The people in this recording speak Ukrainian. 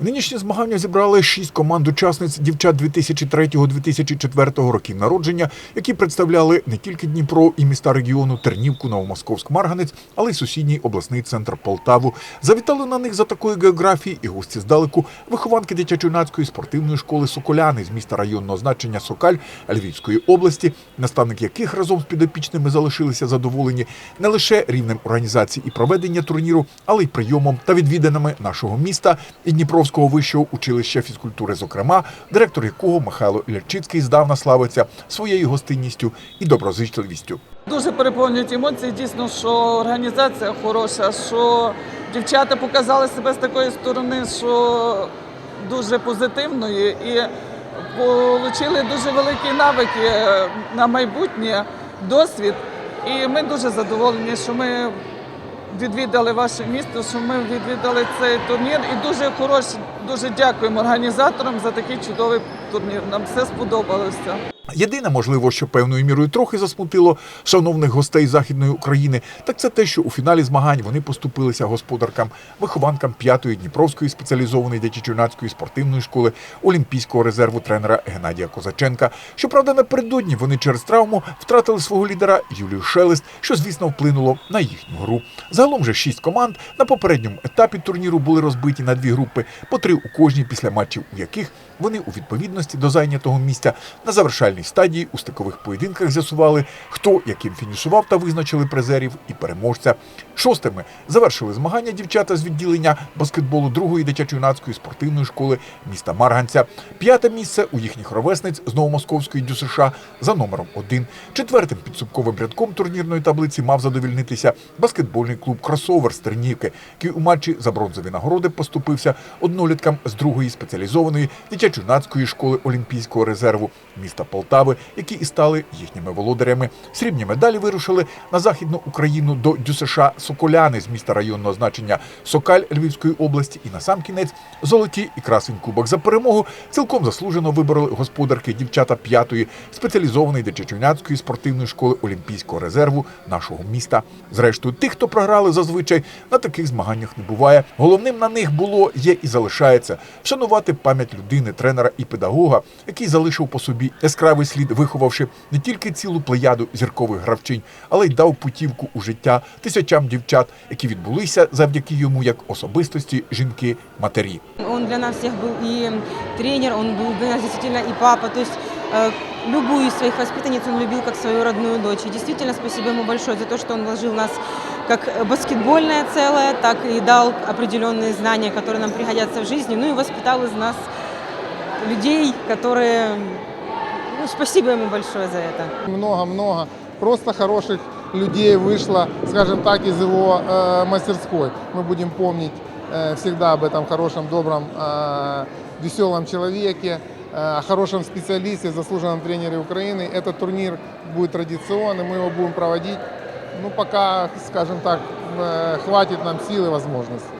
Нинішні змагання зібрали шість команд учасниць дівчат 2003-2004 років народження, які представляли не тільки Дніпро і міста регіону Тернівку, Новомосковськ, Марганець, але й сусідній обласний центр Полтаву. Завітали на них за такої географії і гості здалеку вихованки дитячо-юнацької спортивної школи Соколяни з міста районного значення Сокаль Львівської області, наставник яких разом з підопічними залишилися задоволені не лише рівнем організації і проведення турніру, але й прийомом та відвіданими нашого міста і Дніпровського вищого училища фізкультури, зокрема, директор якого Михайло Ілярчицький здавна славиться своєю гостинністю і доброзичливістю. Дуже переповнюють емоції. Дійсно, що організація хороша, що дівчата показали себе з такої сторони, що дуже позитивної і отримали дуже великі навики е, на майбутнє, досвід. І ми дуже задоволені, що ми відвідали ваше місто, що ми відвідали цей турнір. І дуже хороші, дуже дякуємо організаторам за такий чудовий турнір. Нам все сподобалося. Єдине, можливо, що певною мірою трохи засмутило шановних гостей Західної України, так це те, що у фіналі змагань вони поступилися господаркам, вихованкам п'ятої Дніпровської спеціалізованої дитячо-юнацької спортивної школи Олімпійського резерву тренера Геннадія Козаченка. Щоправда, напередодні вони через травму втратили свого лідера Юлію Шелест, що звісно вплинуло на їхню гру. Загалом же шість команд на попередньому етапі турніру були розбиті на дві групи, по три у кожній після матчів, у яких вони у відповідності до зайнятого місця на завершальній стадії у стикових поєдинках з'ясували, хто яким фінішував та визначили призерів і переможця. Шостими завершили змагання дівчата з відділення баскетболу другої дитячо-юнацької спортивної школи міста Марганця. П'яте місце у їхніх ровесниць з Новомосковської ДЮСШ за номером один. Четвертим підсумковим рядком турнірної таблиці мав задовільнитися баскетбольний клуб Кросовер з Тернівки, який у матчі за бронзові нагороди поступився одноліткам з другої спеціалізованої дитячо-юнацької школи Олімпійського резерву міста Полтави, які і стали їхніми володарями. Срібні медалі вирушили на західну Україну до ДЮСШ Соколяни з міста районного значення Сокаль Львівської області. І на сам кінець золоті і красень кубок за перемогу цілком заслужено вибороли господарки дівчата п'ятої спеціалізованої дитячо-юнацької спортивної школи Олімпійського резерву нашого міста. Зрештою, тих, хто програли зазвичай на таких змаганнях не буває. Головним на них було, є і залишається вшанувати пам'ять людини, тренера і педагога, який залишив по собі яскравий слід, виховавши не тільки цілу плеяду зіркових гравчинь, але й дав путівку у життя тисячам дівчат, які відбулися завдяки йому як особистості жінки матері. Он для нас всех был и тренер, он был для нас действительно и папа. То есть э, любую из своих воспитанниц он любил как свою родную дочь. И действительно спасибо ему большое за то, что он вложил в нас как баскетбольное целое, так и дал определенные знания, которые нам пригодятся в жизни. Ну и воспитал из нас людей, которые... Ну, спасибо ему большое за это. Много-много просто хороших людей вышло, скажем так, из его э, мастерской. Мы будем помнить э, всегда об этом хорошем, добром, э, веселом человеке, э, о хорошем специалисте, заслуженном тренере Украины. Этот турнир будет традиционный, мы его будем проводить. Ну, пока, скажем так, э, хватит нам сил и возможностей.